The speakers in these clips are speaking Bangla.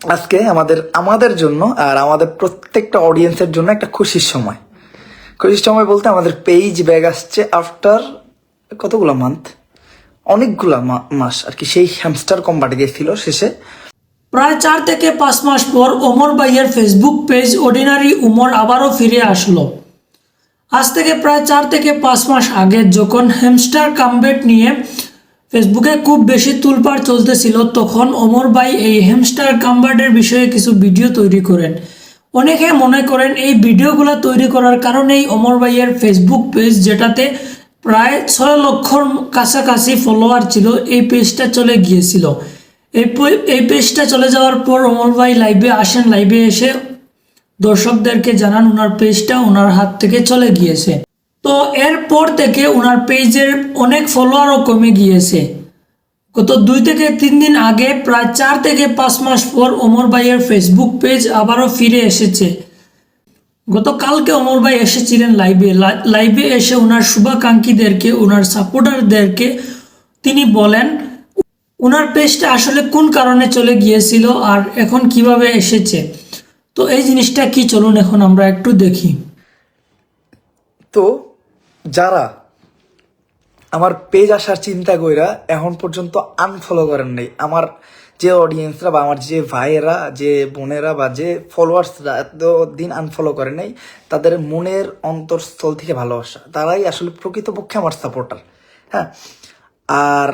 আজকে আমাদের আমাদের জন্য আর আমাদের প্রত্যেকটা অডিয়েন্সের জন্য একটা খুশির সময়। খুশির সময় বলতে আমাদের পেজ ব্যাগ আসছে আফটার কতগুলো মান্থ অনেকগুলো মাস আর কি। সেই হ্যামস্টার কম্বাটে গেছিল শেষে। প্রায় চার থেকে পাঁচ মাস পর ওমর ভাইয়ের ফেসবুক পেজ অর্ডিনারি উমর আবারও ফিরে আসলো। আজ থেকে প্রায় চার থেকে পাঁচ মাস আগে যখন হ্যামস্টার কামবেট নিয়ে ফেসবুকে খুব বেশি তুলপাড় চলতেছিল, তখন ওমর ভাই এই হ্যামস্টার কামবার্ডের বিষয়ে কিছু ভিডিও তৈরি করেন। অনেকে মনে করেন এই ভিডিওগুলো তৈরি করার কারণেই ওমর ভাইয়ের ফেসবুক পেজ যেটাতে প্রায় ছয় লক্ষর কাছাকাছি ফলোয়ার ছিল, এই পেজটা চলে গিয়েছিল। এই এই পেজটা চলে যাওয়ার পর ওমর ভাই লাইভে আসেন। লাইভে এসে দর্শকদেরকে জানান, ওনার পেজটা ওনার হাত থেকে চলে গিয়েছে। তো এরপর থেকে ওনার পেজের অনেক ফলোয়ারও কমে গিয়েছে। গত দুই থেকে তিন দিন আগে প্রায় চার থেকে পাঁচ মাস পর ওমর ভাইয়ের ফেসবুক পেজ আবারও ফিরে এসেছে। গতকালকে অমর ভাই এসেছিলেন লাইভে লাইভে এসে ওনার শুভাকাঙ্ক্ষীদেরকে, ওনার সাপোর্টারদেরকে তিনি বলেন, ওনার পেজটা আসলে কোন কারণে চলে গিয়েছিল আর এখন কীভাবে এসেছে? তো এই জিনিসটা কি চলুন এখন আমরা একটু দেখি। তো যারা আমার পেজ আসার চিন্তা কইরা এখন পর্যন্ত আনফলো করেন নাই, আমার যে অডিয়েন্সরা বা আমার যে ভাইয়েরা, যে বোনেরা বা যে ফলোয়ার্সরা এত দিন আনফলো করে নাই, তাদের মনের অন্তরস্থল থেকে ভালোবাসা, তারাই আসলে প্রকৃতপক্ষে আমার সাপোর্টার হ্যাঁ? আর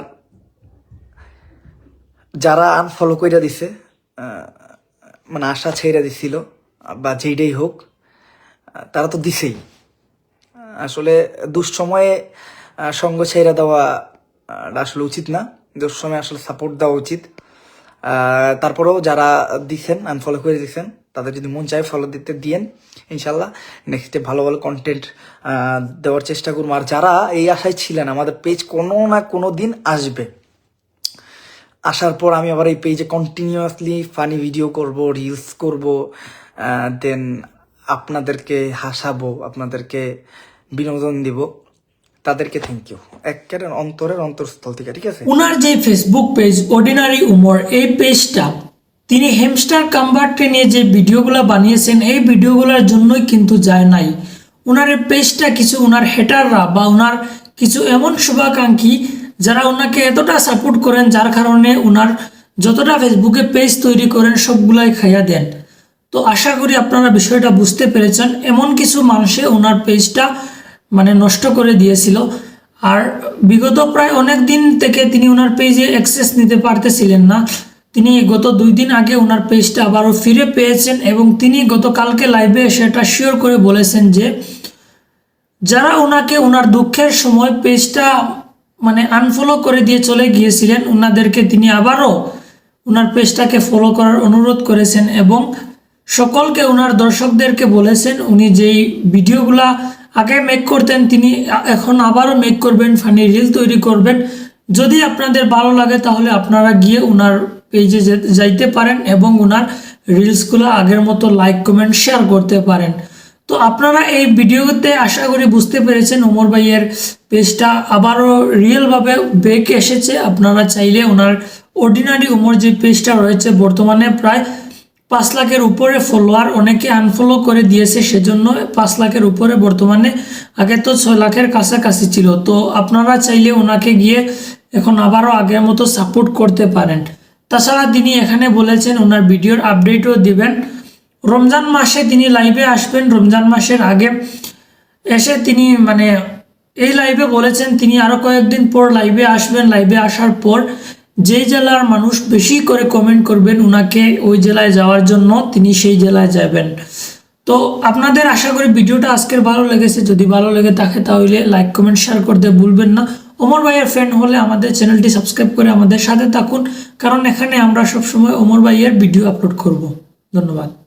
যারা আনফলো কইরা দিছে মানে আশা ছেড়ে দিছিল বা যেইটাই হোক তারা তো দিছেই। আসলে দুঃসময়ে সঙ্গ ছেড়ে দেওয়া আসলে উচিত না। দুঃসময়ে আসলে সাপোর্ট দেওয়া উচিত। তারপরেও যারা দিছেন আনফলো করে দিচ্ছেন তাদের যদি মন চায় ফলো দিতে, দিয়েন ইনশাল্লাহ নেক্সটে ভালো ভালো কন্টেন্ট দেওয়ার চেষ্টা করব। আর যারা এই আশায় ছিলেন, আমাদের পেজ কোনো না কোনো দিন আসবে। আসার পর আমি আবার এই পেজে কন্টিনিউয়াসলি ফানি ভিডিও করব রিলস করব দেন আপনাদেরকে হাসাবো, আপনাদেরকে বিনোদন দিব। তাদেরকে থ্যাংক ইউ একেবারে অন্তরের অন্তরস্থল থেকে, ঠিক আছে? ওনার যে ফেসবুক পেজ অর্ডিনারি উমর এই পেজটা তিনি হেমস্টার কাম্বারকে নিয়ে যে ভিডিওগুলো বানিয়েছেন, এই ভিডিওগুলোর জন্যই কিন্তু যায় নাই। ওনার পেজটা কিছু ওনার হেটাররা বা ওনার কিছু এমন শুভাকাঙ্ক্ষী যারা ওনাকে এতটা সাপোর্ট করেন, যার কারণে ওনার যতটা ফেসবুকে পেজ তৈরি করেন, সবগুলাই খাইয়া দেন। তো আশা করি আপনারা বিষয়টা বুঝতে পেরেছেন। এমন কিছু মানুষে ওনার পেজটা মানে নষ্ট করে দিয়েছিল। আর বিগত প্রায় অনেক দিন থেকে তিনি ওনার পেজে অ্যাক্সেস নিতে পারতেছিলেন না। তিনি গত দুই দিন আগে ওনার পেজটা আবারও ফিরে পেয়েছেন এবং তিনি গতকালকে লাইভে সেটা শিওর করে বলেছেন যে, যারা ওনাকে ওনার দুঃখের সময় পেজটা মানে আনফলো করে দিয়ে চলে গিয়েছিলেন, ওনাদেরকে তিনি আবারও ওনার পেজটাকে ফলো করার অনুরোধ করেছেন এবং সকলকে, ওনার দর্শকদেরকে বলেছেন, উনি যেই ভিডিওগুলা আগে মেক করতেন, তিনি এখন আবারও মেক করবেন ফানি রিল তৈরি করবেন। যদি আপনাদের ভালো লাগে, তাহলে আপনারা গিয়ে ওনার পেজে যাইতে পারেন এবং ওনার রিলসগুলো আগের মতো লাইক কমেন্ট শেয়ার করতে পারেন। তো আপনারা এই ভিডিওতে আশা করি বুঝতে পেরেছেন, ওমর ভাইয়ের পেজটা আবারও রিয়েলভাবে বেক এসেছে। আপনারা চাইলে ওনার অর্ডিনারি ওমর যে পেজটা রয়েছে, বর্তমানে প্রায় পাঁচ লাখের উপরে ফলোয়ার অনেকে আনফলো করে দিয়েছে, সেজন্য পাঁচ লাখের উপরে বর্তমানে আগে তো ছয় লাখের কাছাকাছি ছিল। তো আপনারা চাইলে ওনাকে গিয়ে এখন আবারও আগের মতো সাপোর্ট করতে পারেন। তাছাড়া তিনি এখানে বলেছেন ওনার ভিডিওর আপডেটও দিবেন। রমজান মাসে তিনি লাইভে আসবেন। রমজান মাসের আগে এসে তিনি মানে এই লাইভে বলেছেন, তিনি আরও কয়েকদিন পর লাইভে আসবেন। লাইভে আসার পর যেই জেলার মানুষ বেশি করে কমেন্ট করবেন ওনাকে ওই জেলায় যাওয়ার জন্য, তিনি সেই জেলায় যাবেন। তো আপনাদের আশা করি ভিডিওটা আজকের ভালো লেগেছে। যদি ভালো লেগে থাকে তাহলে লাইক কমেন্ট শেয়ার করতে ভুলবেন না। ওমর ভাইয়ের ফ্রেন্ড হলে আমাদের চ্যানেলটি সাবস্ক্রাইব করে আমাদের সাথে থাকুন। কারণ এখানে আমরা সবসময় ওমর ভাইয়ের ভিডিও আপলোড করব। ধন্যবাদ।